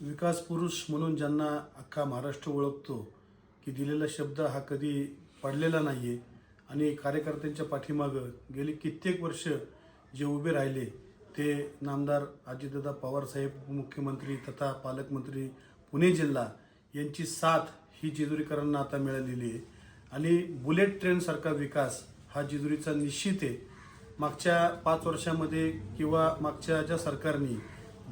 विकास पुरुष म्हणून ज्यांना अख्खा महाराष्ट्र ओळखतो की दिलेला शब्द हा कधी पडलेला नाही आहे आणि कार्यकर्त्यांच्या पाठीमागं गेली कित्येक वर्ष जे उभे राहिले ते नामदार अजितदादा पवारसाहेब मुख्यमंत्री तथा पालकमंत्री पुणे जिल्हा यांची साथ ही जेजुरीकरांना आता मिळालेली आहे. आणि बुलेट ट्रेनसारखा विकास हा जेजुरीचा निश्चित आहे. मागच्या पाच वर्षामध्ये किंवा मागच्या ज्या सरकारने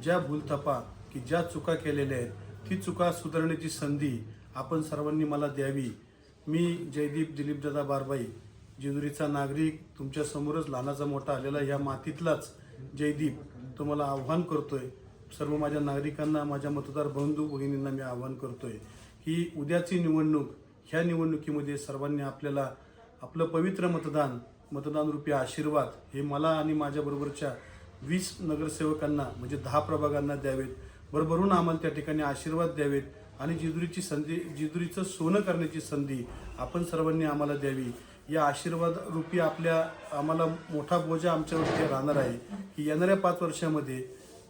ज्या भूलथपा की ज्या चुका केलेल्या आहेत ती चुका सुधारण्याची संधी आपण सर्वांनी मला द्यावी. मी जयदीप दिलीपदादा बारबाई जेजुरीचा नागरिक तुमच्यासमोरच लहानाचा मोठा आलेला या मातीतलाच जयदीप तुम्हाला आव्हान करतोय. सर्व माझ्या नागरिकांना माझ्या मतदार बंधू भगिनींना मी आव्हान करतोय की उद्याची निवडणूक ह्या निवडणुकीमध्ये सर्वांनी आपल्याला आपलं पवित्र मतदान मतदान रूपी आशीर्वाद हे मला आणि माझ्याबरोबरच्या वीस नगरसेवकांना म्हणजे दहा प्रभागांना द्यावेत. भरभरून आम्हाला त्या ठिकाणी आशीर्वाद द्यावेत आणि जिजुरीची संधी जिजुरीचं सोनं करण्याची संधी आपण सर्वांनी आम्हाला द्यावी. या आशीर्वाद रूपी आपल्या आम्हाला मोठा बोजा आमच्यावरती राहणार आहे की येणाऱ्या पाच वर्षामध्ये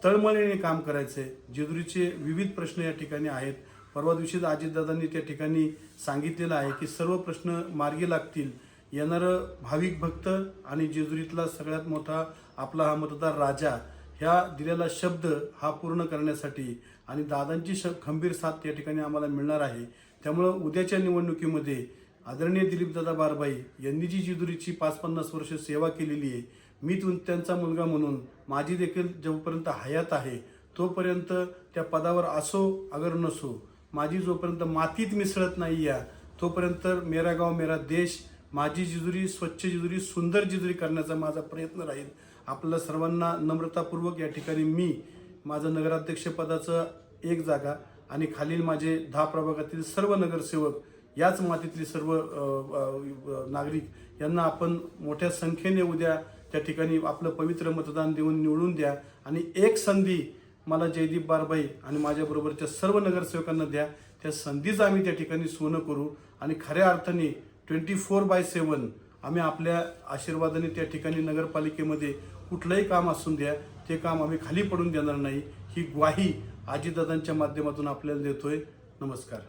तळमळीने काम करायचे जेजुरीचे विविध प्रश्न या ठिकाणी आहेत. परवा दिवशीच अजितदादांनी त्या ठिकाणी सांगितलेलं आहे की सर्व प्रश्न मार्गी लागतील. येणारं भाविक भक्त आणि जेजुरीतला सगळ्यात मोठा आपला हा मतदार राजा ह्या दिलेला शब्द हा पूर्ण करण्यासाठी आणि दादांची श खंबीर साथ या ठिकाणी आम्हाला मिळणार आहे. त्यामुळं उद्याच्या निवडणुकीमध्ये आदरणीय दिलीपदादा बारबाई यांनी जी जेजुरीची पाच पन्नास वर्ष सेवा केलेली आहे मी तुम त्यांचा मुलगा म्हणून माझी देखील जोपर्यंत हयात आहे तोपर्यंत त्या पदावर असो अगर नसो माझी जोपर्यंत मातीत मिसळत नाही या तोपर्यंत मेरा गाव मेरा देश माझी जिजुरी स्वच्छ जिजुरी सुंदर जिजुरी करण्याचा माझा प्रयत्न राहील. आपल्या सर्वांना नम्रतापूर्वक या ठिकाणी मी माझं नगराध्यक्षपदाचं एक जागा आणि खालील माझे दहा प्रभागातील सर्व नगरसेवक याच मातीतले सर्व नागरिक यांना आपण मोठ्या संख्येने उद्या त्या ठिकाणी आपलं पवित्र मतदान देऊन निवडून द्या आणि एक संधी मला जयदीप बारबाई आणि माझ्याबरोबरच्या सर्व नगरसेवकांना द्या. त्या संधीचं आम्ही त्या ठिकाणी सोनं करू आणि खऱ्या अर्थाने ट्वेंटी फोर बाय सेवन. आम्ही आपल्या आशीर्वादाने त्या ठिकाणी नगरपालिकेमध्ये कुठलंही काम असून द्या ते काम आम्ही खाली पडून देणार नाही. ही ग्वाही आजीदादांच्या माध्यमातून आपल्याला देतोय. नमस्कार.